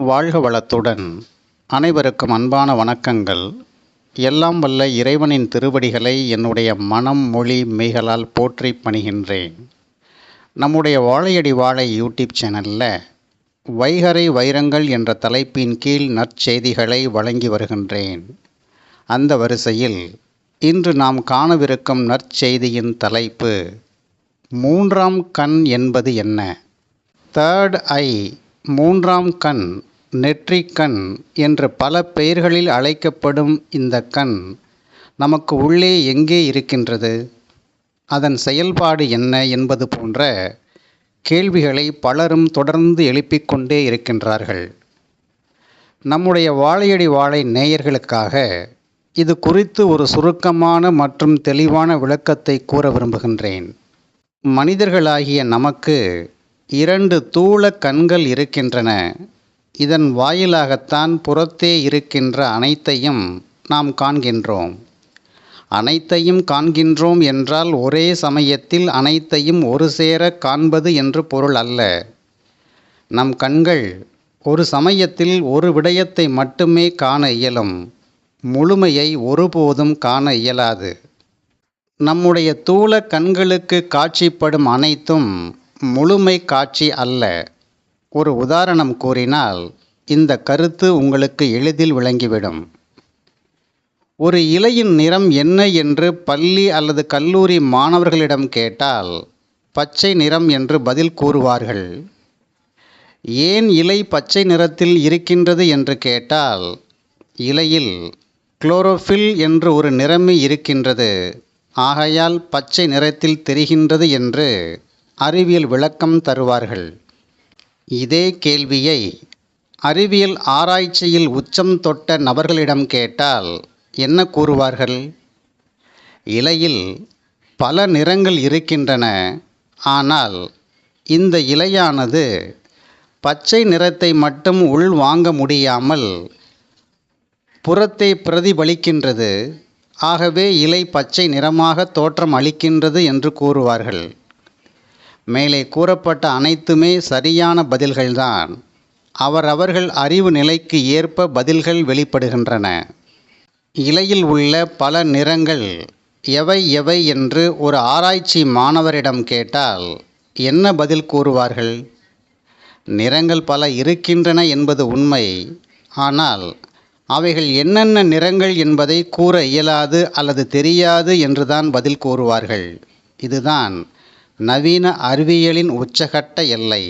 வாழ்க வளத்துடன். அனைவருக்கும் அன்பான வணக்கங்கள். எல்லாம் வல்ல இறைவனின் திருவடிகளை என்னுடைய மனம் மொழி மெய்களால் போற்றி பணிகின்றேன். நம்முடைய வாழையடி வாழை யூடியூப் சேனலில் வைகரை வைரங்கள் என்ற தலைப்பின் கீழ் நற்செய்திகளை வழங்கி வருகின்றேன். அந்த வரிசையில் இன்று நாம் காணவிருக்கும் நற்செய்தியின் தலைப்பு மூன்றாம் கண் என்பது என்ன? தேர்ட் ஐ மூன்றாம் கண் நெற்றிக்கண் என்று பல பெயர்களில் அழைக்கப்படும் இந்த கண் நமக்கு உள்ளே எங்கே இருக்கின்றது? அதன் செயல்பாடு என்ன என்பது போன்ற கேள்விகளை பலரும் தொடர்ந்து எழுப்பிக் கொண்டே இருக்கின்றார்கள். நம்முடைய வாழையடி வாழை நேயர்களுக்காக இது குறித்து ஒரு சுருக்கமான மற்றும் தெளிவான விளக்கத்தை கூற விரும்புகின்றேன். மனிதர்களாகிய நமக்கு இரண்டு தூள கண்கள் இருக்கின்றன. இதன் வாயிலாகத்தான் புறத்தே இருக்கின்ற அனைத்தையும் நாம் காண்கின்றோம். அனைத்தையும் காண்கின்றோம் என்றால் ஒரே சமயத்தில் அனைத்தையும் ஒரு சேர காண்பது என்று பொருள் அல்ல. நம் கண்கள் ஒரு சமயத்தில் ஒரு விடயத்தை மட்டுமே காண இயலும். முழுமையை ஒருபோதும் காண இயலாது. நம்முடைய தூள கண்களுக்கு காட்சிப்படும் அனைத்தும் முழுமை காட்சி அல்ல. ஒரு உதாரணம் கூறினால் இந்த கருத்து உங்களுக்கு எளிதில் விளங்கிவிடும். ஒரு இலையின் நிறம் என்ன என்று பள்ளி அல்லது கல்லூரி மாணவர்களிடம் கேட்டால் பச்சை நிறம் என்று பதில் கூறுவார்கள். ஏன் இலை பச்சை நிறத்தில் இருக்கின்றது என்று கேட்டால் இலையில் குளோரோஃபில் என்று ஒரு நிறமி இருக்கின்றது. ஆகையால் பச்சை நிறத்தில் தெரிகின்றது என்று அறிவியல் விளக்கம் தருவார்கள். இதே கேள்வியை அறிவியல் ஆராய்ச்சியில் உச்சம் தொட்ட நபர்களிடம் கேட்டால் என்ன கூறுவார்கள்? இலையில் பல நிறங்கள் இருக்கின்றன. ஆனால் இந்த இலையானது பச்சை நிறத்தை மட்டும் உள் வாங்க முடியாமல் புறத்தை பிரதிபலிக்கின்றது. ஆகவே இலை பச்சை நிறமாக தோற்றம் அளிக்கின்றது என்று கூறுவார்கள். மேலே கூறப்பட்ட அனைத்துமே சரியான பதில்கள்தான். அவரவர்கள் அறிவு நிலைக்கு ஏற்ப பதில்கள் வெளிப்படுகின்றன. இலையில் உள்ள பல நிறங்கள் எவை எவை என்று ஒரு ஆராய்ச்சி மாணவரிடம் கேட்டால் என்ன பதில் கூறுவார்கள்? நிறங்கள் பல இருக்கின்றன என்பது உண்மை. ஆனால் அவைகள் என்னென்ன நிறங்கள் என்பதை கூற இயலாது அல்லது தெரியாது என்றுதான் பதில் கூறுவார்கள். இதுதான் நவீன அறிவியலின் உச்சகட்ட எல்லை.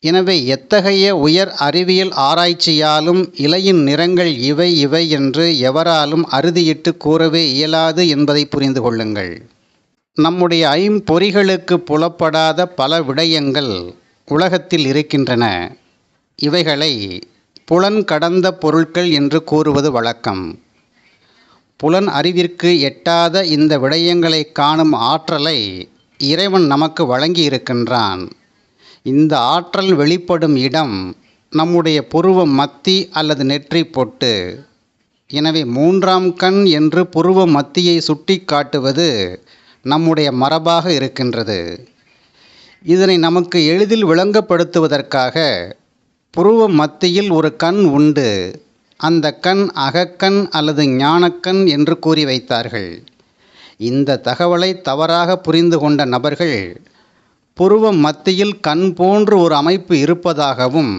எனவே எத்தகைய உயர் அறிவியல் ஆராய்ச்சியாலும் இலையின் நிறங்கள் இவை இவை என்று எவராலும் அறுதியிட்டு கூறவே இயலாது என்பதை புரிந்து கொள்ளுங்கள். நம்முடைய ஐம்பொறிகளுக்கு புலப்படாத பல விடயங்கள் உலகத்தில் இருக்கின்றன. இவைகளை புலன் கடந்த பொருட்கள் என்று கூறுவது வழக்கம். புலன் அறிவிற்கு எட்டாத இந்த விடயங்களை காணும் ஆற்றலை இறைவன் நமக்கு வழங்கி இருக்கின்றான் இந்த ஆற்றல் வெளிப்படும் இடம் நம்முடைய புருவ மத்தி அல்லது நெற்றி பொட்டு. எனவே மூன்றாம் கண் என்று புருவ மத்தியை சுட்டி காட்டுவது நம்முடைய மரபாக இருக்கின்றது. இதனை நமக்கு எளிதில் விளங்கப்படுத்துவதற்காக புருவ மத்தியில் ஒரு கண் உண்டு. அந்த கண் அகக்கண் அல்லது ஞானக்கண் என்று கூறி வைத்தார்கள். இந்த தகவலை தவறாக புரிந்து கொண்ட நபர்கள் புருவம் மத்தியில் கண் போன்று ஒரு அமைப்பு இருப்பதாகவும்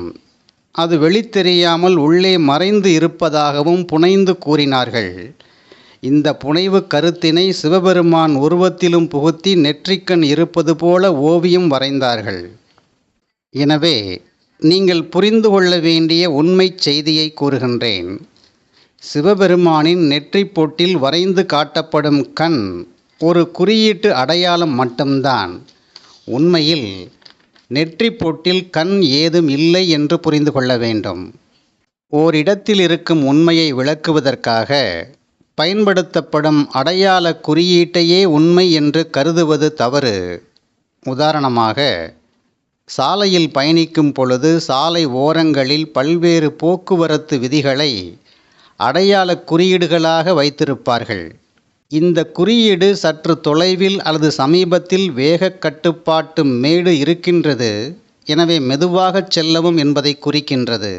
அது வெளித்தெரியாமல் உள்ளே மறைந்து இருப்பதாகவும் புனைந்து கூறினார்கள். இந்த புனைவு கருத்தினை சிவபெருமான் உருவத்திலும் புகுத்தி நெற்றிக்கண் இருப்பது போல ஓவியம் வரைந்தார்கள். எனவே நீங்கள் புரிந்து கொள்ள வேண்டிய உண்மை செய்தியை கூறுகின்றேன். சிவபெருமானின் நெற்றிப் பொட்டில் வரைந்து காட்டப்படும் கண் ஒரு குறியீட்டு அடையாளம் மட்டும்தான். உண்மையில் நெற்றிப் பொட்டில் கண் ஏதும் இல்லை என்று புரிந்து கொள்ள வேண்டும். ஓரிடத்தில் இருக்கும் உண்மையை விளக்குவதற்காக பயன்படுத்தப்படும் அடையாள குறியீட்டையே உண்மை என்று கருதுவது தவறு. உதாரணமாக சாலையில் பயணிக்கும் பொழுது சாலை ஓரங்களில் பல்வேறு போக்குவரத்து விதிகளை அடையாள குறியீடுகளாக வைத்திருப்பார்கள். இந்த குறியீடு சற்று தொலைவில் அல்லது சமீபத்தில் வேக கட்டுப்பாட்டு மேடு இருக்கின்றது. எனவே மெதுவாகச் செல்லவும் என்பதை குறிக்கின்றது.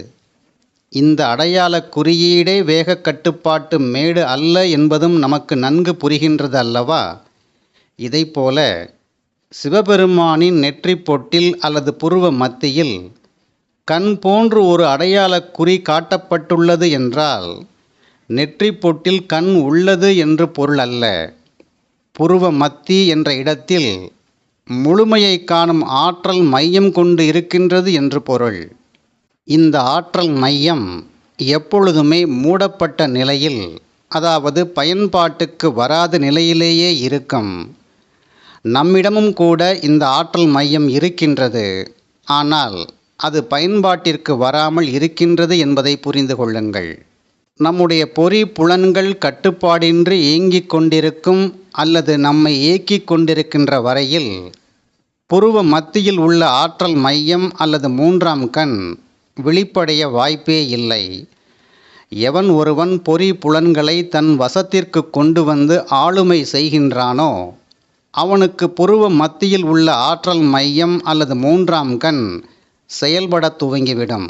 இந்த அடையாளக் குறியீடே வேக கட்டுப்பாட்டு மேடு அல்ல என்பதும் நமக்கு நன்கு புரிகின்றது அல்லவா இதைப்போல சிவபெருமானின் நெற்றிப் பொட்டில் அல்லது புருவ மத்தியில் கண் போன்று ஒரு அடையாளக் குறி காட்டப்பட்டுள்ளது என்றால் நெற்றிப் பொட்டில் கண் உள்ளது என்று பொருள் அல்ல. புருவ மத்தி என்ற இடத்தில் முழுமையை காணும் ஆற்றல் மையம் கொண்டு இருக்கின்றது என்று பொருள். இந்த ஆற்றல் மையம் எப்பொழுதுமே மூடப்பட்ட நிலையில் அதாவது பயன்பாட்டுக்கு வராத நிலையிலேயே இருக்கும். நம்மிடமும் கூட இந்த ஆற்றல் மையம் இருக்கின்றது. ஆனால் அது பயன்பாட்டிற்கு வராமல் இருக்கின்றது என்பதை புரிந்து கொள்ளுங்கள். நம்முடைய பொறி புலன்கள் கட்டுப்பாடின்றி இயங்கிக் கொண்டிருக்கும் அல்லது நம்மை இயக்கிக் கொண்டிருக்கின்ற வரையில் புருவ மத்தியில் உள்ள ஆற்றல் மையம் அல்லது மூன்றாம் கண் விழிப்படைய வாய்ப்பே இல்லை. எவன் ஒருவன் பொறி புலன்களை தன் வசத்திற்கு கொண்டு வந்து ஆளுமை செய்கின்றானோ அவனுக்கு புருவ மத்தியில் உள்ள ஆற்றல் மையம் அல்லது மூன்றாம் கண் செயல்படத் துவங்கிவிடும்.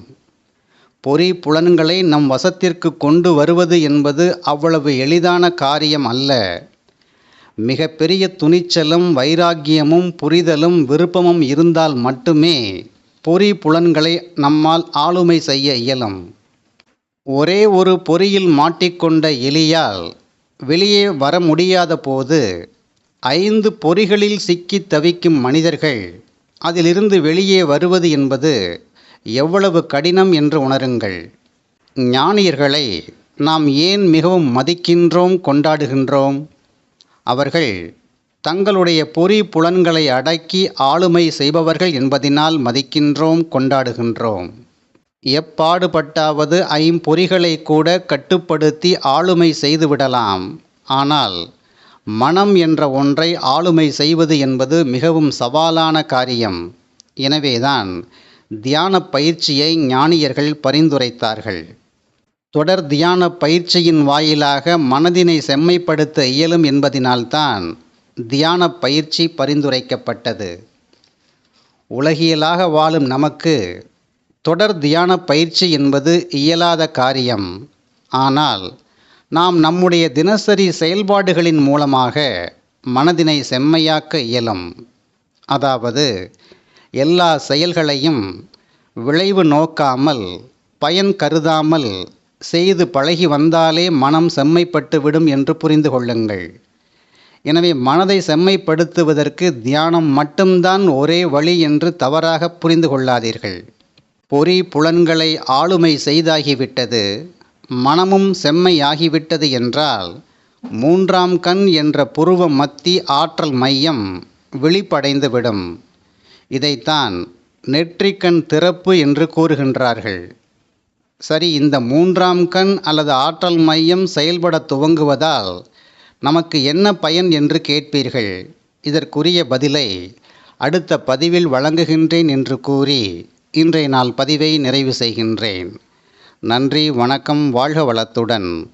பொறி புலன்களை நம் வசத்திற்கு கொண்டு வருவது என்பது அவ்வளவு எளிதான காரியம் அல்ல. மிக பெரிய துணிச்சலும் வைராக்கியமும் புரிதலும் விருப்பமும் இருந்தால் மட்டுமே பொறி புலன்களை நம்மால் ஆளுமை செய்ய இயலும். ஒரே ஒரு பொறியில் மாட்டிக்கொண்ட எலியால் வெளியே வர முடியாத போது ஐந்து பொறிகளில் சிக்கித் தவிக்கும் மனிதர்கள் அதிலிருந்து வெளியே வருவது என்பது எவ்வளவு கடினம் என்று உணருங்கள். ஞானியர்களை நாம் ஏன் மிகவும் மதிக்கின்றோம் கொண்டாடுகின்றோம்? அவர்கள் தங்களுடைய பொறி புலன்களை அடக்கி ஆளுமை செய்பவர்கள் என்பதினால் மதிக்கின்றோம் கொண்டாடுகின்றோம். எப்பாடுபட்டாவது ஐம்பொறிகளை கூட கட்டுப்படுத்தி ஆளுமை செய்துவிடலாம். ஆனால் மனம் என்ற ஒன்றை ஆளுமை செய்வது என்பது மிகவும் சவாலான காரியம். எனவேதான் தியான பயிற்சியை ஞானியர்கள் பரிந்துரைத்தார்கள். தொடர் தியான பயிற்சியின் வாயிலாக மனதினை செம்மைப்படுத்த இயலும் என்பதினால்தான் தியான பயிற்சி பரிந்துரைக்கப்பட்டது. உலகியலாக வாழும் நமக்கு தொடர் தியான பயிற்சி என்பது இயலாத காரியம். ஆனால் நாம் நம்முடைய தினசரி செயல்பாடுகளின் மூலமாக மனதினை செம்மையாக்க இயலும். அதாவது எல்லா செயல்களையும் விளைவு நோக்காமல் பயன் கருதாமல் செய்து பழகி வந்தாலே மனம் செம்மைப்பட்டு விடும் என்று புரிந்து கொள்ளுங்கள். எனவே மனதை செம்மைப்படுத்துவதற்கு தியானம் மட்டும்தான் ஒரே வழி என்று தவறாக புரிந்து கொள்ளாதீர்கள். பொறி புலன்களை ஆளுமை செய்தாகிவிட்டது. மனமும் செம்மையாகிவிட்டது என்றால் மூன்றாம் கண் என்ற புருவ மத்தி ஆற்றல் மையம் விழிப்படைந்துவிடும். இதைத்தான் நெற்றிக்கண் திறப்பு என்று கூறுகின்றார்கள். சரி இந்த மூன்றாம் கண் அல்லது ஆற்றல் மையம் செயல்பட துவங்குவதால் நமக்கு என்ன பயன் என்று கேட்பீர்கள்? இதற்குரிய பதிலை அடுத்த பதிவில் வழங்குகின்றேன் என்று கூறி இன்றைய நாள் பதிவை நிறைவு செய்கின்றேன். நன்றி வணக்கம் வாழ்க வளத்துடன்.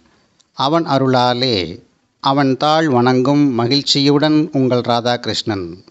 அவன் அருளாலே அவன் தாழ் வணங்கும் மகிழ்ச்சியுடன் உங்கள் ராதாகிருஷ்ணன்.